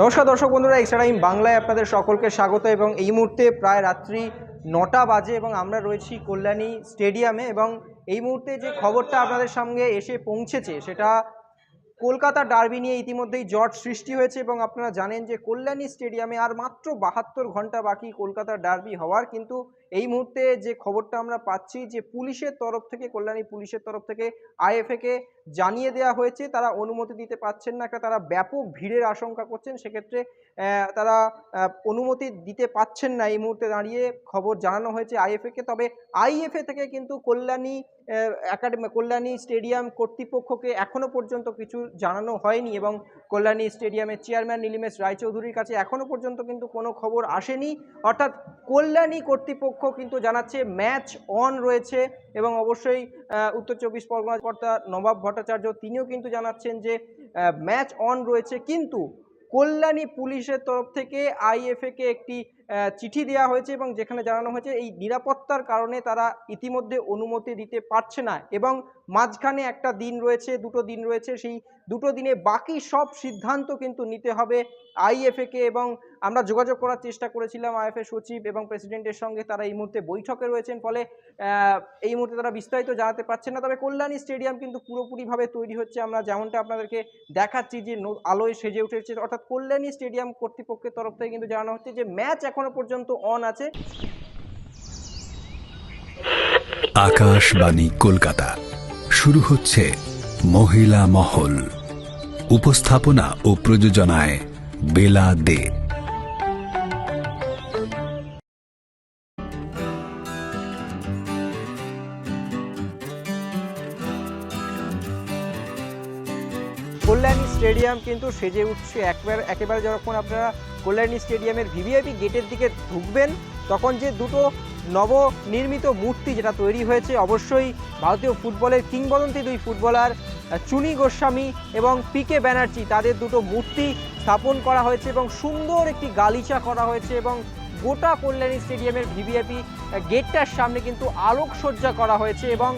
নমস্কার দর্শক বন্ধুরা, এক্সট্রা টাইম বাংলায় আপনাদের সকলকে স্বাগত এবং এই মুহূর্তে প্রায় রাত্রি নটা বাজে এবং আমরা রয়েছি কল্যাণী স্টেডিয়ামে এবং এই মুহূর্তে যে খবরটা আপনাদের সঙ্গে এসে পৌঁছেছে সেটা কলকাতা ডার্বি নিয়ে ইতিমধ্যেই জট সৃষ্টি হয়েছে এবং আপনারা জানেন যে কল্যাণী স্টেডিয়ামে আর মাত্র বাহাত্তর ঘণ্টা বাকি কলকাতা ডার্বি হওয়ার। কিন্তু এই মুহূর্তে যে খবরটা আমরা পাচ্ছি যে পুলিশের তরফ থেকে, কল্যাণী পুলিশের তরফ থেকে আইএফএকে জানিয়ে দেওয়া হয়েছে, তারা অনুমতি দিতে পারছেন না, তারা ব্যাপক ভিড়ের আশঙ্কা করছেন। সেক্ষেত্রে তারা অনুমতি দিতে পাচ্ছেন না। এই মুহূর্তে দাঁড়িয়ে খবর জানানো হয়েছে আইএফএ কে। তবে আইএফএ থেকে কিন্তু কল্যাণী একাডেমি, কল্যাণী স্টেডিয়াম কর্তৃপক্ষকে এখনও পর্যন্ত কিছু জানানো হয়নি এবং কল্যাণী স্টেডিয়ামের চেয়ারম্যান নীলিমেশ রায়চৌধুরীর কাছে এখনও পর্যন্ত কিন্তু কোনো খবর আসেনি। অর্থাৎ কল্যাণী কর্তৃপক্ষ কিন্তু জানাচ্ছে ম্যাচ অন রয়েছে এবং অবশ্যই উত্তর চব্বিশ পরগনার কর্তা নবাব ভট্টাচার্য তিনিও কিন্তু জানাচ্ছেন যে ম্যাচ অন রয়েছে। কিন্তু কল্যাণী পুলিশের তরফ থেকে আইএফএ কে একটি চিঠি দেওয়া হয়েছে এবং যেখানে জানানো হয়েছে এই নিরাপত্তার কারণে তারা ইতিমধ্যে অনুমতি দিতে পারছে না এবং মাঝখানে একটা দিন রয়েছে, দুটো দিন রয়েছে সেই দুটো দিনে বাকি সব সিদ্ধান্ত কিন্তু নিতে হবে। আইএফএ কে এবং আমরা যোগাযোগ করার চেষ্টা করেছিলাম আইএফএ সচিব এবং প্রেসিডেন্টের সঙ্গে। তারা এই মুহূর্তে বৈঠকে রয়েছেন, ফলে এই মুহূর্তে তারা বিস্তারিত জানাতে পারছেন না। তবে কল্যাণী স্টেডিয়াম কিন্তু পুরোপুরিভাবে তৈরি হচ্ছে। আমরা যেমনটা আপনাদেরকে দেখাচ্ছি যে আলোয় সেজে উঠেছে, অর্থাৎ কল্যাণী স্টেডিয়াম কর্তৃপক্ষের তরফ থেকে কিন্তু জানানো হচ্ছে যে ম্যাচ এখনও পর্যন্ত অন আছে। আকাশবাণী কলকাতা। শুরু হচ্ছে মহিলা মহল। উপস্থাপনা ও প্রযোজনায় বেলা দে। কল্যাণী স্টেডিয়াম কিন্তু সেজে উঠছে। একবার একেবারে যখন আপনারা কল্যাণী স্টেডিয়ামের ভিভিআইপি গেটের দিকে ঢুকবেন, তখন যে দুটো নবনির্মিত মূর্তি যেটা তৈরি হয়েছে, অবশ্যই ভারতীয় ফুটবলের কিংবদন্তি দুই ফুটবলার চুনি গোস্বামী এবং পিকে ব্যানার্জি, তাদের দুটো মূর্তি স্থাপন করা হয়েছে এবং সুন্দর একটি গালিচা করা হয়েছে এবং গোটা কল্যাণী স্টেডিয়ামের ভিভিআইপি গেটটার সামনে কিন্তু আলোকসজ্জা করা হয়েছে এবং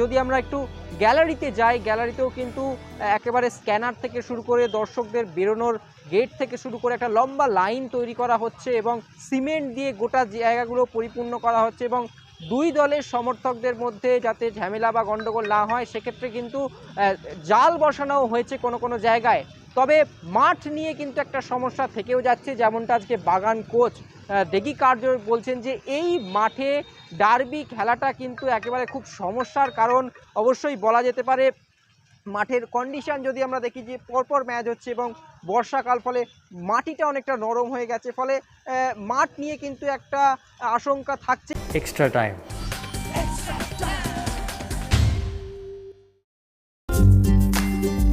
যদি আমরা একটু গ্যালারিতে যাই, গ্যালারিতেও কিন্তু একেবারে স্ক্যানার থেকে শুরু করে দর্শকদের বেরোনোর গেট থেকে শুরু করে একটা লম্বা লাইন তৈরি করা হচ্ছে এবং সিমেন্ট দিয়ে গোটা জায়গাগুলো পরিপূর্ণ করা হচ্ছে এবং দুই দলের সমর্থকদের মধ্যে যাতে ঝামেলা বা গণ্ডগোল না হয়, সেক্ষেত্রে কিন্তু জাল বসানো হয়েছে কোনো কোনো জায়গায়। তবে মাঠ নিয়ে কিন্তু একটা সমস্যা থেকেও যাচ্ছে, যেমনটা আজকে বাগান কোচ দেগি কার্য বলছেন যে এই মাঠে ডার্বি খেলাটা কিন্তু একেবারে খুব সমস্যার কারণ অবশ্যই বলা যেতে পারে, মাঠের কন্ডিশন যদি আমরা দেখি যে পরপর ম্যাচ হচ্ছে এবং বর্ষাকাল, ফলে মাটিটা অনেকটা নরম হয়ে গেছে, ফলে মাঠ নিয়ে কিন্তু একটা আশঙ্কা থাকছে এক্সট্রা time.